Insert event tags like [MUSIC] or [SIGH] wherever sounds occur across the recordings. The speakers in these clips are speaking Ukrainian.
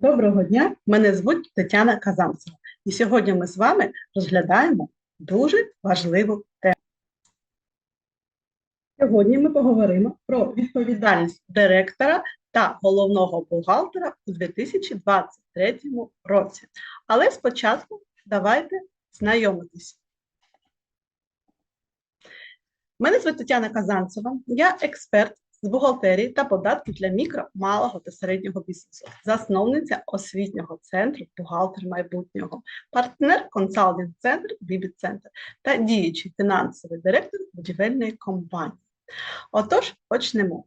Доброго дня, мене звуть Тетяна Казанцева, і сьогодні ми з вами розглядаємо дуже важливу тему. Сьогодні ми поговоримо про відповідальність директора та головного бухгалтера у 2023 році. Але спочатку давайте знайомитись. Мене звуть Тетяна Казанцева, я експерт з бухгалтерії та податків для мікро, малого та середнього бізнесу, засновниця освітнього центру бухгалтер майбутнього, партнер консалтинг центр Бібі Центр та діючий фінансовий директор будівельної компанії. Отож, почнемо.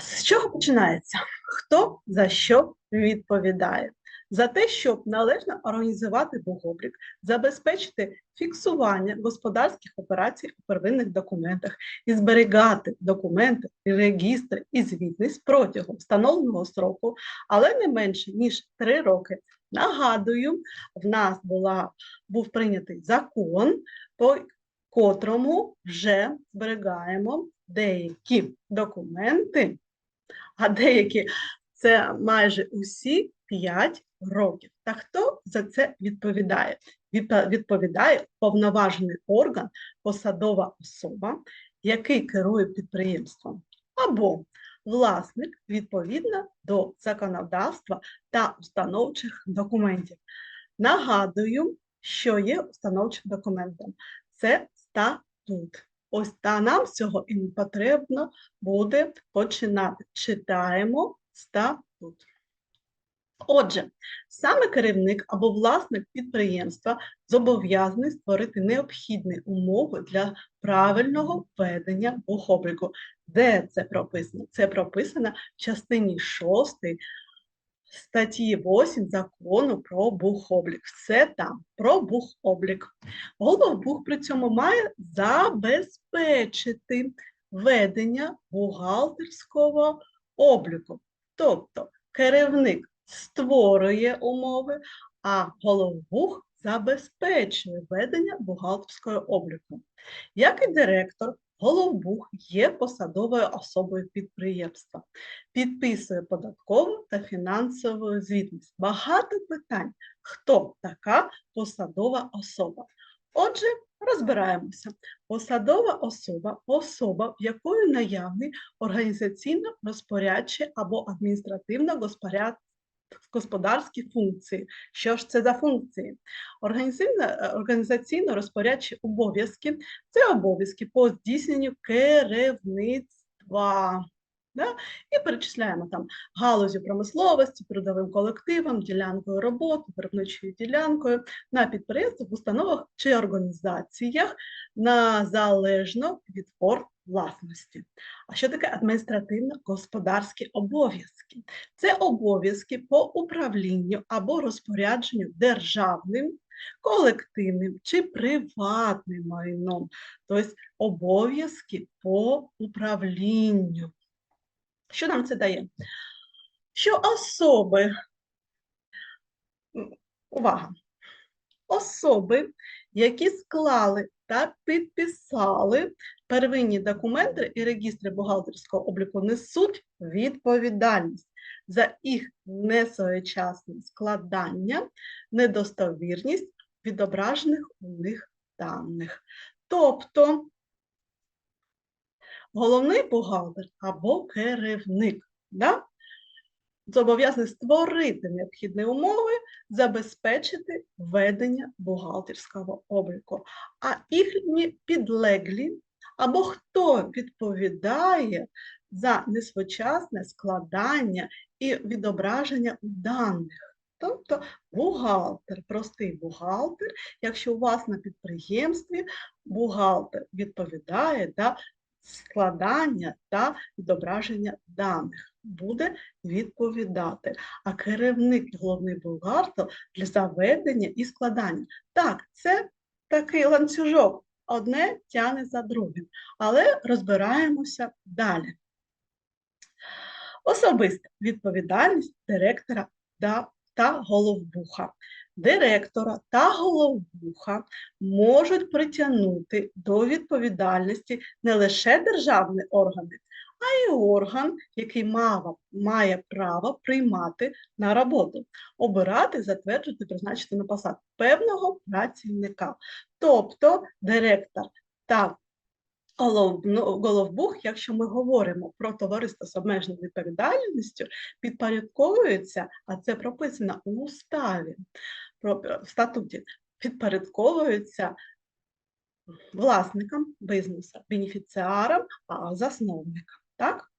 З чого починається? Хто за що відповідає? За те, щоб належно організувати бухоблік, забезпечити фіксування господарських операцій у первинних документах і зберігати документи, регістри і звітність протягом встановленого строку, але не менше ніж 3 роки. Нагадую, в нас була, був прийнятий закон, по котрому вже зберігаємо деякі документи, а деякі це майже усі 5 років. Та хто за це відповідає? Відповідає повноважений орган, посадова особа, який керує підприємством, або власник відповідно до законодавства та установчих документів. Нагадую, що є установчим документом. Це статут. Ось та нам з цього і потрібно буде починати. Читаємо статут. Отже, саме керівник або власник підприємства зобов'язаний створити необхідні умови для правильного ведення бухобліку. Де це прописано? Це прописано в частині 6 статті 8 закону про бухоблік. Все там про бухоблік. Головбух при цьому має забезпечити ведення бухгалтерського обліку. Тобто керівник створює умови, а головбух забезпечує ведення бухгалтерського обліку. Як і директор, головбух є посадовою особою підприємства, підписує податкову та фінансову звітність. Багато питань, хто така посадова особа. Отже, розбираємося. Посадова особа особа, в якої наявний організаційно-розпорядчий або адміністративно-господарський господарські функції. Що ж це за функції? Організаційно розпорядчі обов'язки це обов'язки по здійсненню керівництва. Да? І перечисляємо там галузю промисловості, трудовим колективом, ділянкою роботи, виробничою ділянкою на підприємствах, установах чи організаціях незалежно від форм власності. А що таке адміністративно-господарські обов'язки? Це обов'язки по управлінню або розпорядженню державним, колективним чи приватним майном, тобто обов'язки по управлінню. Що нам це дає? Що особи, увага, особи, які склали та підписали первинні документи і регістри бухгалтерського обліку несуть відповідальність за їх несвоєчасне складання, недостовірність відображених у них даних. Тобто головний бухгалтер або керівник да, зобов'язаний створити необхідні умови, забезпечити ведення бухгалтерського обліку, а їхні підлеглі або хто відповідає за несвочасне складання і відображення даних. Тобто бухгалтер, простий бухгалтер, якщо у вас на підприємстві бухгалтер відповідає за складання та відображення даних, буде відповідати. А керівник головний бухгалтер для заведення і складання. Так, це такий ланцюжок одне тяне за другим, але розбираємося далі. Особиста відповідальність директора та головбуха. Директора та головбуха можуть притягнути до відповідальності не лише державні органи, а й орган, який мава- має право приймати на роботу, обирати, затверджувати, призначити на посаду певного працівника. Тобто директор та Головбух, якщо ми говоримо про товариство з обмеженою відповідальністю, підпорядковуються, а це прописано у уставі, в статуті, підпорядковуються власникам бізнесу, бенефіціарам, засновникам. Так?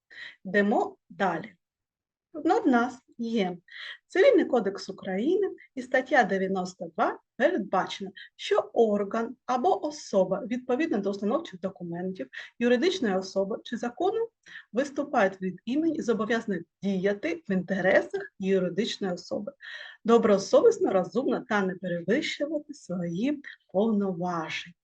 Йдемо далі. Ну, в нас є Цивільний кодекс України і стаття 92 передбачено, що орган або особа відповідно до установчих документів юридичної особи чи закону виступають від імені і зобов'язані діяти в інтересах юридичної особи, добросовісно, розумно та не перевищувати свої повноваження.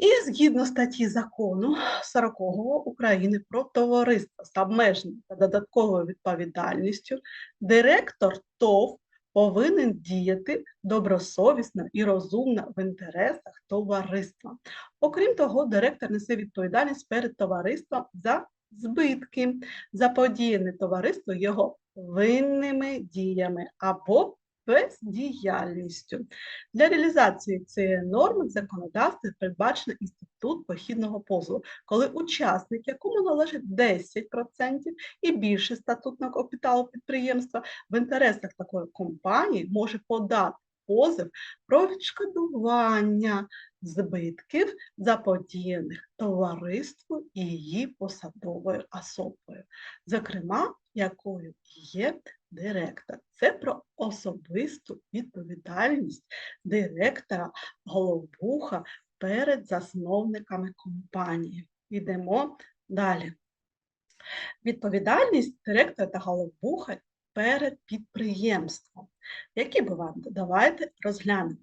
І згідно статті закону 40 України про товариство з обмеженою та додатковою відповідальністю, директор ТОВ повинен діяти добросовісно і розумно в інтересах товариства. Окрім того, директор несе відповідальність перед товариством за збитки, заподіяні товариству його винними діями або бездіяльністю. Для реалізації цієї норми в законодавстві передбачено інститут похідного позову, коли учасник, якому належить 10% і більше статутного капіталу підприємства, в інтересах такої компанії може подати позов про відшкодування збитків, заподіяних товариству і її посадовою особою, зокрема, якою є директор. Це про особисту відповідальність директора головбуха перед засновниками компанії. Йдемо далі. Відповідальність директора та головбуха перед підприємством. Які бувають? Давайте розглянемо.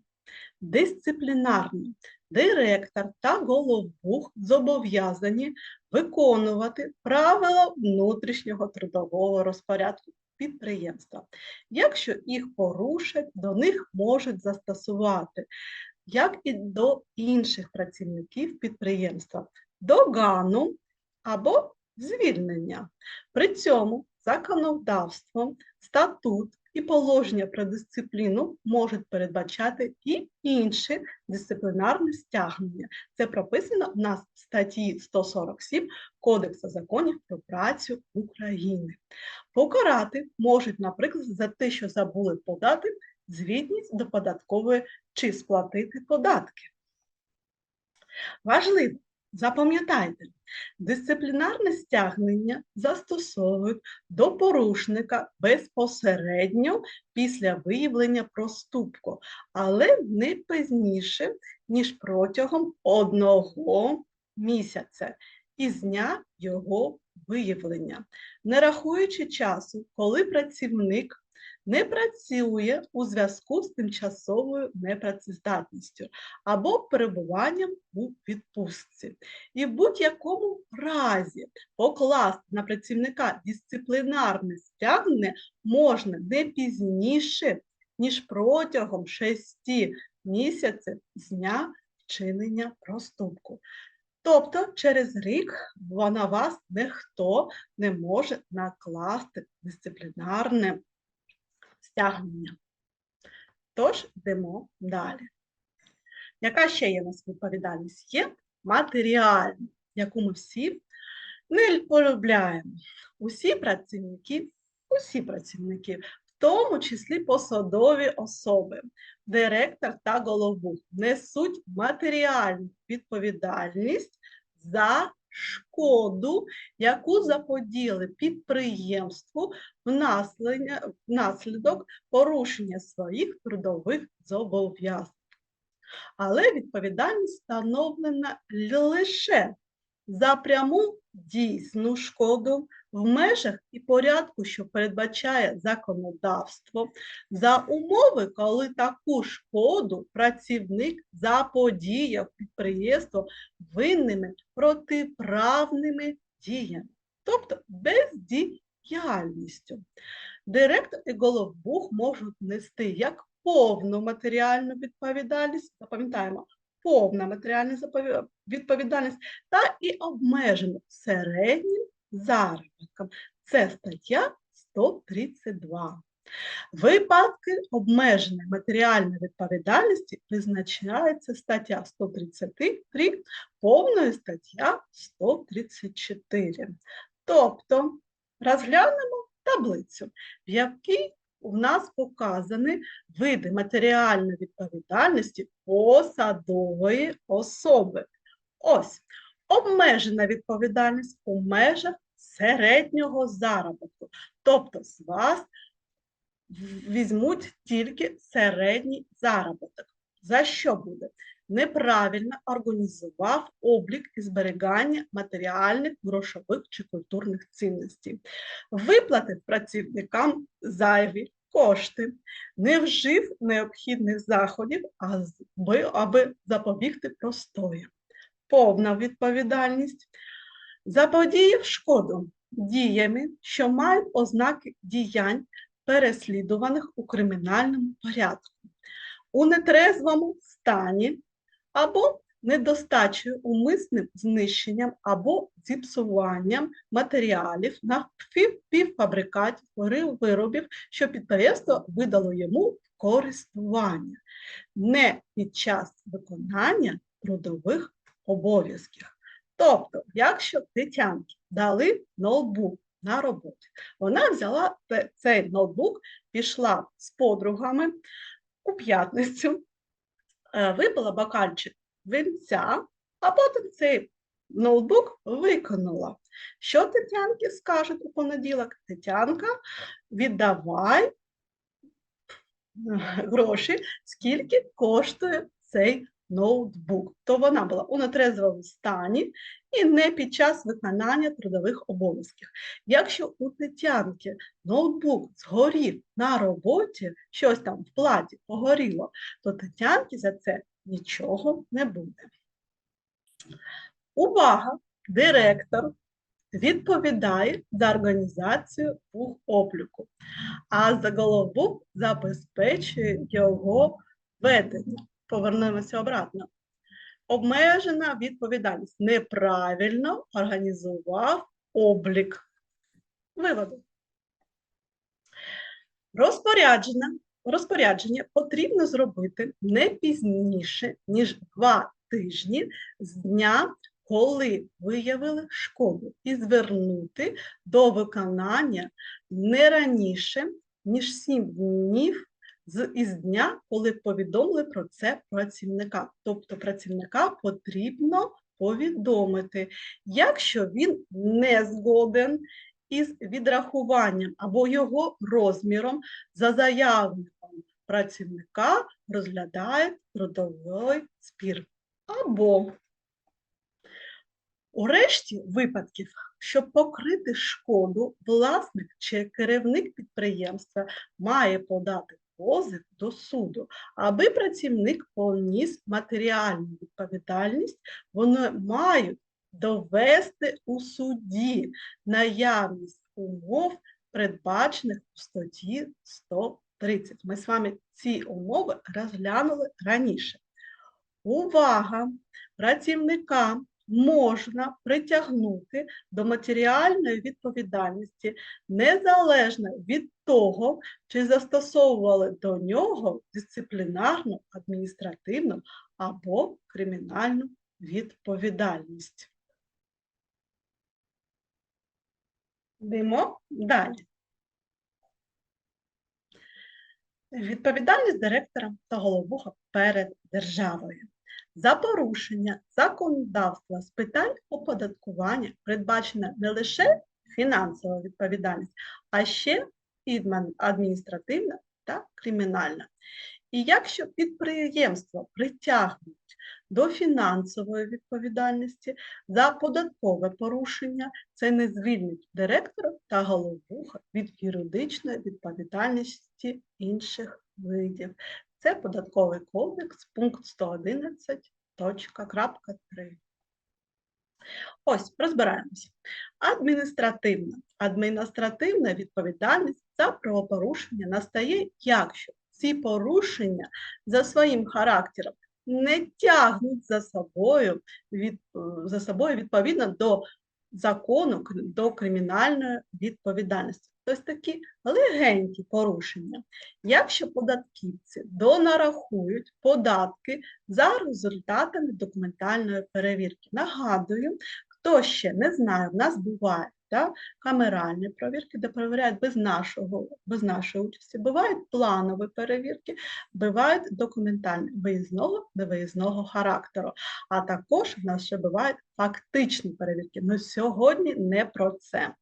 Дисциплінарні. Директор та головбух зобов'язані виконувати правила внутрішнього трудового розпорядку підприємства. Якщо їх порушать, до них можуть застосувати, як і до інших працівників підприємства, догану або звільнення. При цьому законодавством, статут і положення про дисципліну можуть передбачати і інші дисциплінарні стягнення. Це прописано в нас в статті 147 Кодексу законів про працю України. Покарати можуть, наприклад, за те, що забули подати звітність до податкової чи сплатити податки. Важливо, запам'ятайте, дисциплінарне стягнення застосовують до порушника безпосередньо після виявлення проступку, але не пізніше, ніж протягом одного місяця із дня його виявлення, не рахуючи часу, коли працівник не працює у зв'язку з тимчасовою непрацездатністю або перебуванням у відпустці. І в будь-якому разі покласти на працівника дисциплінарне стягнення можна не пізніше, ніж протягом 6 місяців з дня вчинення проступку. Тобто через рік на вас ніхто не може накласти дисциплінарне стягнення. Тож йдемо далі. Яка ще є у нас відповідальність? Є матеріальна, яку ми всі не полюбляємо. Усі працівники, усі працівники, в тому числі посадові особи, директор та голову, несуть матеріальну відповідальність за шкоду, яку заподіли підприємству внаслідок порушення своїх трудових зобов'язань. Але відповідальність встановлена лише за пряму дійсну шкоду в межах і порядку, що передбачає законодавство, за умови, коли таку шкоду працівник заподіяв підприємство винними протиправними діями, тобто бездіяльністю. Директор і головбух можуть нести як повну матеріальну відповідальність, запам'ятаємо, повна матеріальна відповідальність та і обмежену середнім заробітком. Це стаття 132. Випадки обмеженої матеріальної відповідальності визначається стаття 133, повною стаття 134. Тобто розглянемо таблицю, в якій у нас показані види матеріальної відповідальності посадової особи. Ось обмежена відповідальність у межах середнього заробітку. Тобто з вас візьмуть тільки середній заробіток. За що буде? Неправильно організував облік і зберігання матеріальних, грошових чи культурних цінностей, виплатив працівникам зайві кошти, не вжив необхідних заходів, аби, запобігти простою. Повна відповідальність заподіяв шкоду діями, що мають ознаки діянь, переслідуваних у кримінальному порядку, у нетрезвому стані або недостачею умисним знищенням або зіпсуванням матеріалів на півфабрикатів виробів, що підприємство видало йому користування, не під час виконання трудових обов'язків. Тобто, якщо Тетянки дали ноутбук на роботі, вона взяла цей ноутбук, пішла з подругами у п'ятницю, е, випила бокальчик винця, а потім цей ноутбук виконала. Що Тетянки скажуть у понеділок? Тетянка, віддавай е, гроші, скільки коштує цей ноутбук. То вона була у нетрезвому стані і не під час виконання трудових обов'язків. Якщо у Тетянки ноутбук згорів на роботі, щось там в платі погоріло, то Тетянки за це нічого не буде. Увага! Директор відповідає за організацію обліку, а заголовок забезпечує його ведення. Повернемося обратно. Обмежена відповідальність. Неправильно організував облік. Виводи. Розпорядження, розпорядження потрібно зробити не пізніше, ніж два тижні з дня, коли виявили шкоду, і звернути до виконання не раніше, ніж 7 днів з із дня, коли повідомили про це працівника. Тобто працівника потрібно повідомити, якщо він не згоден із відрахуванням або його розміром за заявником працівника розглядає трудовий спір. Або у решті випадків, щоб покрити шкоду, власник чи керівник підприємства має подати позив до суду, аби працівник поніс матеріальну відповідальність, вони мають довести у суді наявність умов, передбачених у статті 130. Ми з вами ці умови розглянули раніше. Увага! Працівника можна притягнути до матеріальної відповідальності незалежно від того, чи застосовували до нього дисциплінарну, адміністративну або кримінальну відповідальність. Йдемо далі. Відповідальність директора та головуха перед державою за порушення законодавства з питань оподаткування передбачена не лише фінансова відповідальність, а ще і адміністративна та кримінальна. І якщо підприємство притягнуть до фінансової відповідальності за податкове порушення, це не звільнить директора та головуха від юридичної відповідальності інших видів. Це податковий кодекс, пункт 111.3. Ось, розбираємося. Адміністративна. Адміністративна відповідальність за правопорушення настає, якщо ці порушення за своїм характером не тягнуть за собою від, за собою відповідно до закону до кримінальної відповідальності. Тобто такі легенькі порушення. Якщо податківці донарахують податки за результатами документальної перевірки. Нагадую, хто ще не знає, в нас бувають да, камеральні перевірки, де перевіряють без нашого, без нашої участі, бувають планові перевірки, бувають документальні виїзного невиїзного характеру. А також в нас ще бувають фактичні перевірки. Ну сьогодні не про це.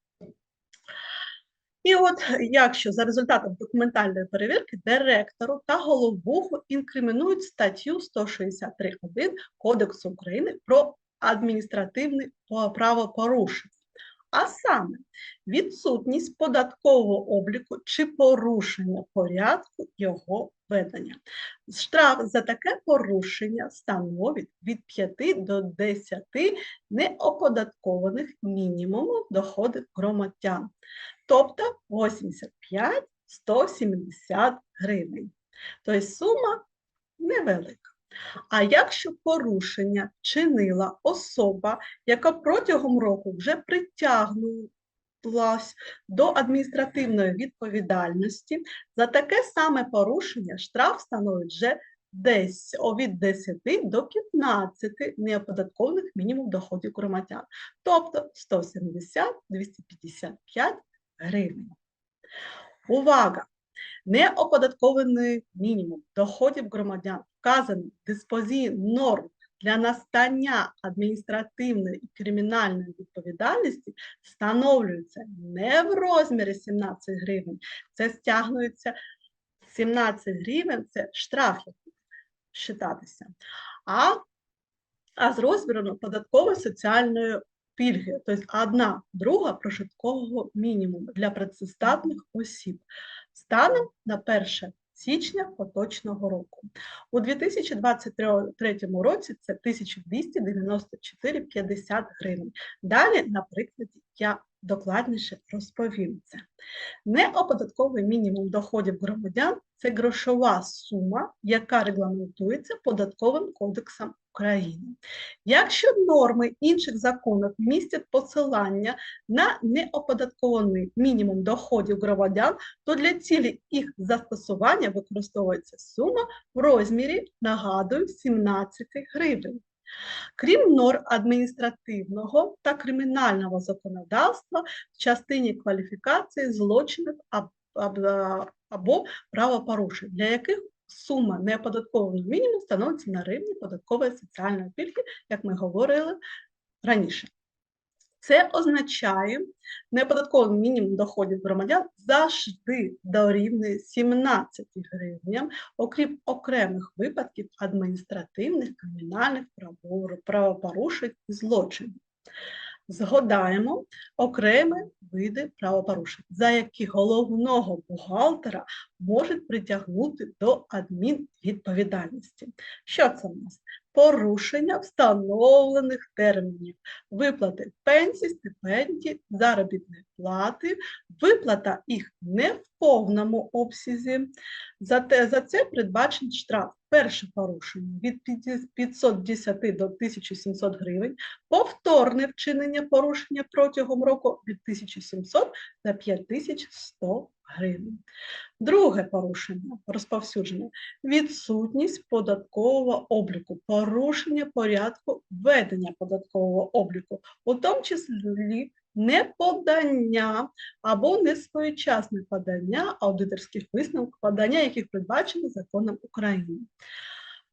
І от якщо за результатом документальної перевірки директору та головуху інкримінують статтю 163.1 Кодексу України про адміністративне по- правопорушення, а саме відсутність податкового обліку чи порушення порядку його ведення. Штраф за таке порушення становить від 5 до 10 неоподаткованих мінімумів доходів громадян, тобто 85-170 гривень. Тобто сума невелика. А якщо порушення чинила особа, яка протягом року вже притягнулась до адміністративної відповідальності, за таке саме порушення штраф становить вже десь від 10 до 15 неоподаткованих мінімум доходів громадян, тобто 170-255 гривень. Увага! Неоподаткований мінімум доходів громадян вказаний в норм для настання адміністративної і кримінальної відповідальності встановлюється не в розмірі 17 гривень, це стягнується 17 гривень, це штраф считатися, а, а з розміром податкової соціальної пільги, тобто одна друга прожиткового мінімуму для працездатних осіб. Станом на 1 січня поточного року. У 2023 році це 1294,50 гривень. Далі, на прикладі, я докладніше розповім це. Неоподатковий мінімум доходів громадян це грошова сума, яка регламентується податковим кодексом України. Якщо норми інших законів містять посилання на неоподаткований мінімум доходів громадян, то для цілі їх застосування використовується сума в розмірі, нагадую, 17 гривень. Крім норм адміністративного та кримінального законодавства в частині кваліфікації злочинів аб- аб- або правопорушень, для яких сума неоподаткованого мінімуму становиться на рівні податкової соціальної пільги, як ми говорили раніше. Це означає, неоподаткований мінімум доходів громадян завжди дорівнює 17 гривням, окрім окремих випадків адміністративних, кримінальних право- правопорушень і злочинів. Згадаємо окремі види правопорушень, за які головного бухгалтера можуть притягнути до адмінвідповідальності. Що це в нас? Порушення встановлених термінів, виплати пенсій, стипендій, заробітної плати, виплата їх не в повному обсязі. За, за це передбачений штраф. Перше порушення від 510 до 1700 гривень, повторне вчинення порушення протягом року від 1700 до 5100 гривень. Друге порушення розповсюдження відсутність податкового обліку, порушення порядку ведення податкового обліку, у тому числі неподання або несвоєчасне подання аудиторських висновків, подання, яких передбачено законом України.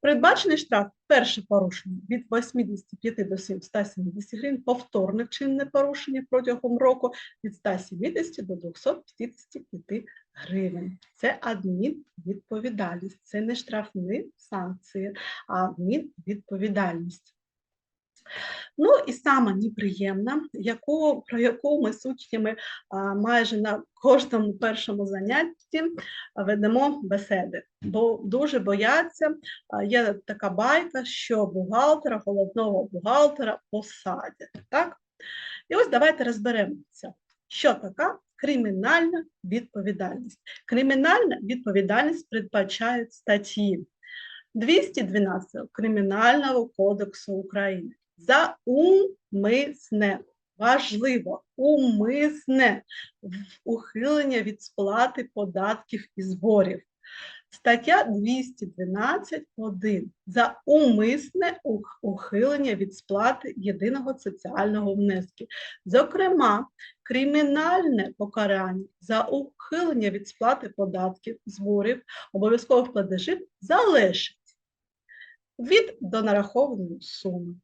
Передбачений штраф перше порушення від 85 до 170 гривень, повторне вчинне порушення протягом року від 170 до 255 гривень. Це адмінвідповідальність, це не штрафні санкції, а адмінвідповідальність. Ну і саме неприємна, яку, про яку ми з учнями а, майже на кожному першому занятті ведемо беседи, бо дуже бояться. Є така байка, що бухгалтера, головного бухгалтера посадять. Так? І ось давайте розберемося, що така кримінальна відповідальність. Кримінальна відповідальність передбачає статті 212 Кримінального кодексу України за умисне важливо, умисне ухилення від сплати податків і зборів. Стаття 212.1 за умисне ухилення від сплати єдиного соціального внеску. Зокрема, кримінальне покарання за ухилення від сплати податків, зборів, обов'язкових платежів залежить від донарахованої суми,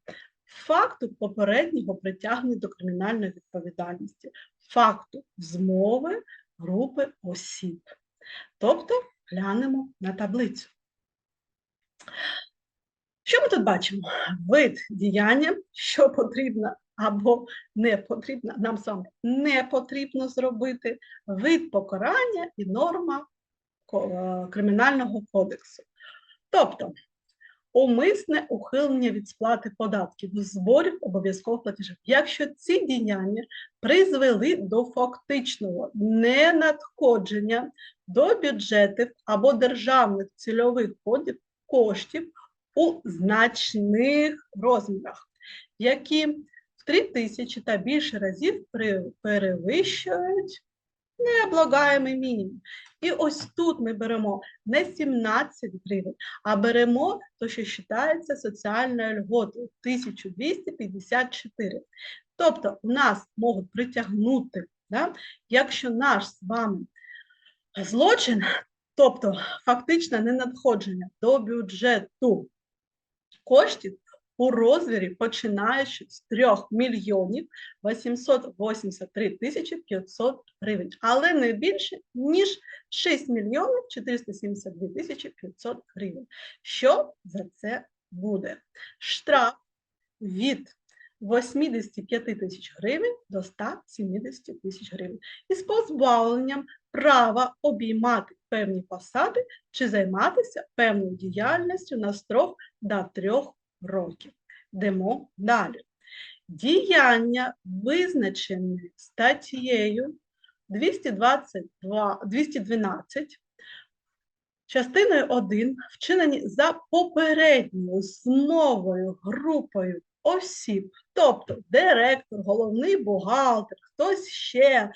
факту попереднього притягнення до кримінальної відповідальності, факту змови групи осіб. Тобто глянемо на таблицю. Що ми тут бачимо? Вид діяння, що потрібно або не потрібно, нам вами не потрібно зробити, вид покарання і норма е, Кримінального кодексу. Тобто, умисне ухилення від сплати податків, зборів обов'язкових платежів. Якщо ці діяння призвели до фактичного ненадходження до бюджетів або державних цільових фондів коштів у значних розмірах, які в 3 тисячі та більше разів перевищують необлагаємий мінімум. І ось тут ми беремо не 17 гривень, а беремо те, що вважається соціальною льготою 1254. Тобто у нас можуть притягнути, да, якщо наш з вами злочин, тобто фактичне ненадходження до бюджету коштів у розмірі починаючи з 3 мільйонів 883 тисячі 500 гривень, але не більше, ніж 6 мільйонів 472 тисячі 500 гривень. Що за це буде? Штраф від 85 тисяч гривень до 170 тисяч гривень із позбавленням права обіймати певні посади чи займатися певною діяльністю на строк до трьох років. Йдемо далі. Діяння, визначені статтєю 222, 212, частиною 1, вчинені за попередньою змовою групою осіб, тобто директор, головний бухгалтер, хтось ще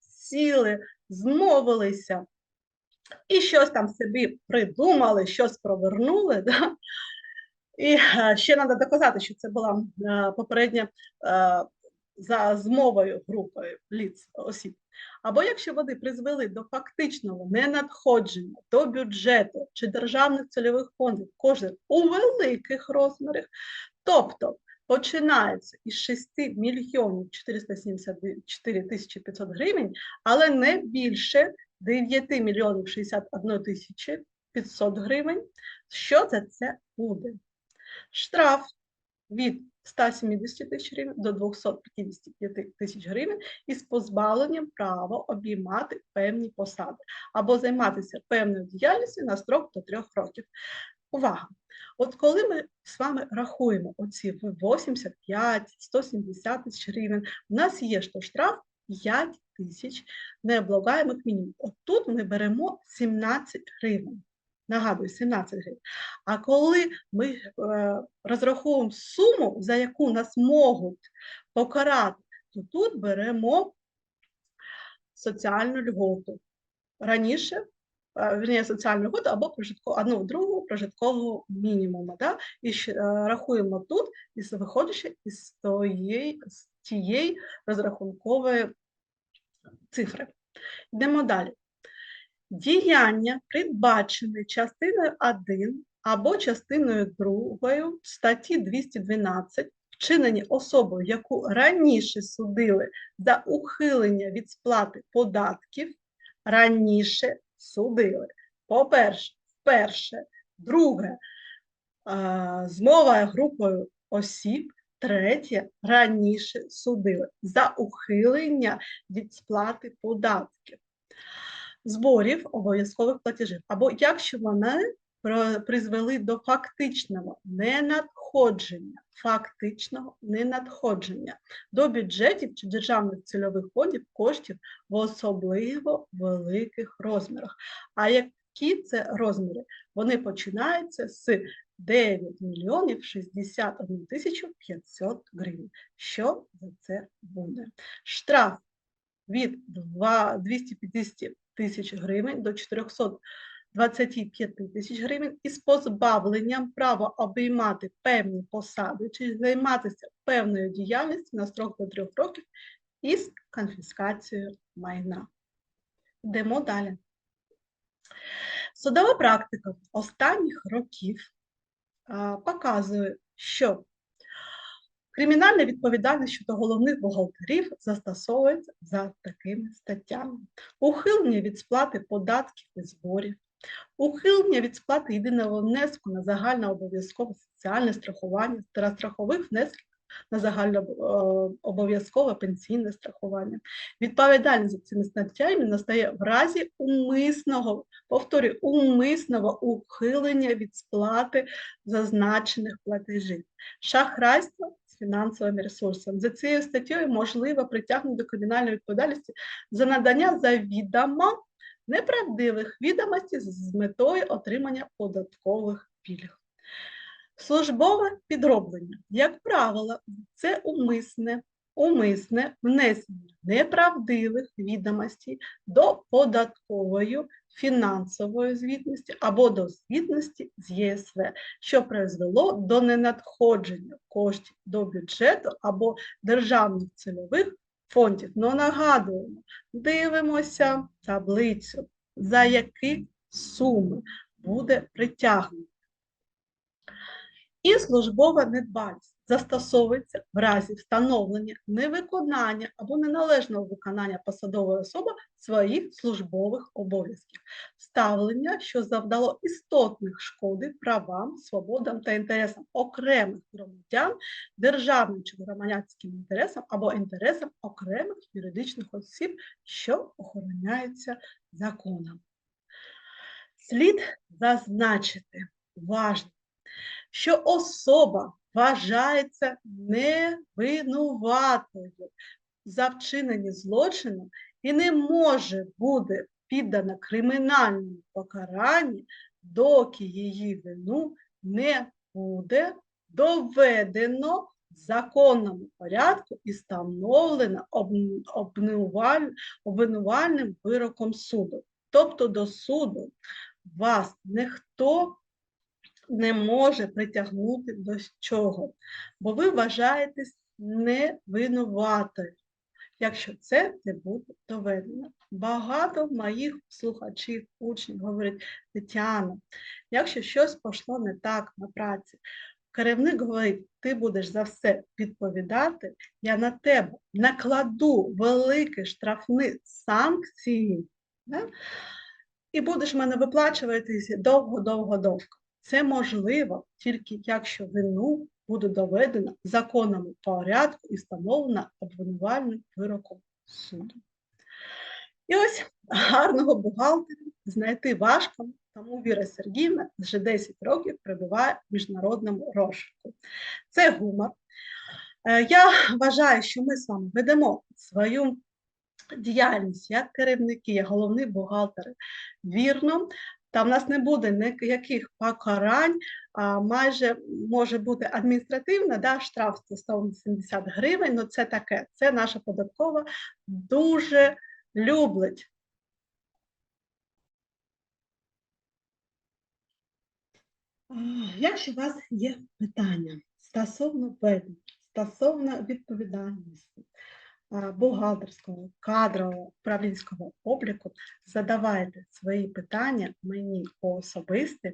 сіли, змовилися і щось там собі придумали, щось провернули. [LAUGHS] Да? І е, ще треба доказати, що це була е, попередня е, за змовою групою ліц осіб. Або якщо вони призвели до фактичного ненадходження до бюджету чи державних цільових фондів коштів у великих розмірах, тобто починається із 6 мільйонів 474 тисячі 500 гривень, але не більше 9 мільйонів 61 тисячі 500 гривень, що за це буде? Штраф від 170 тисяч гривень до 255 тисяч гривень із позбавленням права обіймати певні посади або займатися певною діяльністю на строк до трьох років. Увага! От коли ми з вами рахуємо оці 85, 170 тисяч гривень, у нас є що штраф 5 тисяч необлагаємих мінімум. От тут ми беремо 17 гривень. Нагадую, 17 гривень. А коли ми е, розраховуємо суму, за яку нас можуть покарати, то тут беремо соціальну льготу. Раніше, е, соціальну льготу або прожитко, одну другу прожиткового мінімуму. Да? І ще, е, рахуємо тут, із, виходячи із тієї, з тієї розрахункової цифри. Йдемо далі. Діяння, передбачене частиною 1 або частиною 2 статті 212, вчинені особою, яку раніше судили за ухилення від сплати податків, раніше судили. По-перше, вперше, друге, змова групою осіб, третє, раніше судили за ухилення від сплати податків зборів обов'язкових платежів, або якщо вони призвели до фактичного ненадходження, фактичного ненадходження до бюджетів чи державних цільових фондів коштів в особливо великих розмірах. А Які це розміри? Вони починаються з 9 мільйонів 61 тисячу 500 гривень. Що за це буде? Штраф від 250 тисяч гривень до 425 тисяч гривень із позбавленням права обіймати певні посади чи займатися певною діяльністю на строк до 3 років із конфіскацією майна. Йдемо далі. Судова практика останніх років показує, що кримінальна відповідальність щодо головних бухгалтерів застосовується за такими статтями: ухилення від сплати податків і зборів, ухилення від сплати єдиного внеску на загальнообов'язкове соціальне страхування та страхових внесків на загальнообов'язкове пенсійне страхування. Відповідальність за цими статтями настає в разі умисного, повторюю, умисного ухилення від сплати зазначених платежів, шахрайство з фінансовими ресурсами. За цією статтею можливо притягнути до кримінальної відповідальності за надання завідомо неправдивих відомостей з метою отримання податкових пільг. Службове підроблення, як правило, це умисне, умисне внесення неправдивих відомостей до податкової фінансової звітності або до звітності з ЄСВ, що призвело до ненадходження коштів до бюджету або державних цільових фондів. Ну, нагадуємо, дивимося таблицю, за які суми буде притягнуто. І службова недбалість застосовується в разі встановлення невиконання або неналежного виконання посадової особи своїх службових обов'язків, ставлення, що завдало істотних шкоди правам, свободам та інтересам окремих громадян, державним чи громадянським інтересам або інтересам окремих юридичних осіб, що охороняються законом. Слід зазначити важливо, що особа вважається невинуватою за вчинені злочину і не може бути піддана кримінальному покаранню, доки її вину не буде доведено в законному порядку і встановлено обвинувальним вироком суду. Тобто до суду вас ніхто не може притягнути до чого, бо ви вважаєтесь невинуватою, якщо це не буде доведено. Багато моїх слухачів, учнів говорять, Тетяна, якщо щось пішло не так на праці, керівник говорить, ти будеш за все відповідати, я на тебе накладу великі штрафні санкції, да? і будеш мене виплачуватися довго-довго-довго. Це можливо тільки якщо вину буде доведено законному порядку і встановлено обвинувальним вироком суду. І ось гарного бухгалтера знайти важко, тому Віра Сергіївна вже 10 років перебуває в міжнародному розшуку. Це гумор. Е, Я вважаю, що ми з вами ведемо свою діяльність як керівники, як головні бухгалтери вірно, та в нас не буде ніяких покарань, а майже може бути адміністративна, да, штраф 170 гривень, ну це таке, це наша податкова дуже люблять. Якщо у вас є питання стосовно ведення, стосовно відповідальності, бухгалтерського, кадрового, управлінського обліку, задавайте свої питання мені особисті,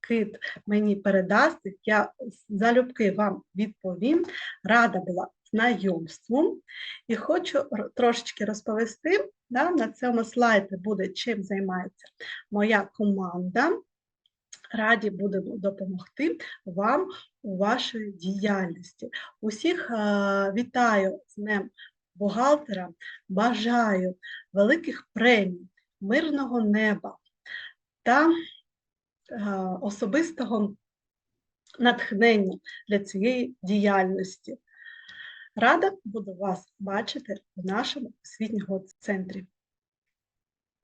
кит мені передасть, я залюбки вам відповім. Рада була знайомством і хочу трошечки розповісти. Да, На цьому слайді буде чим займається моя команда раді будемо допомогти вам у вашій діяльності. Усіх вітаю з Днем бухгалтера, бажаю великих премій, мирного неба та особистого натхнення для цієї діяльності. Рада буду вас бачити в нашому освітньому центрі.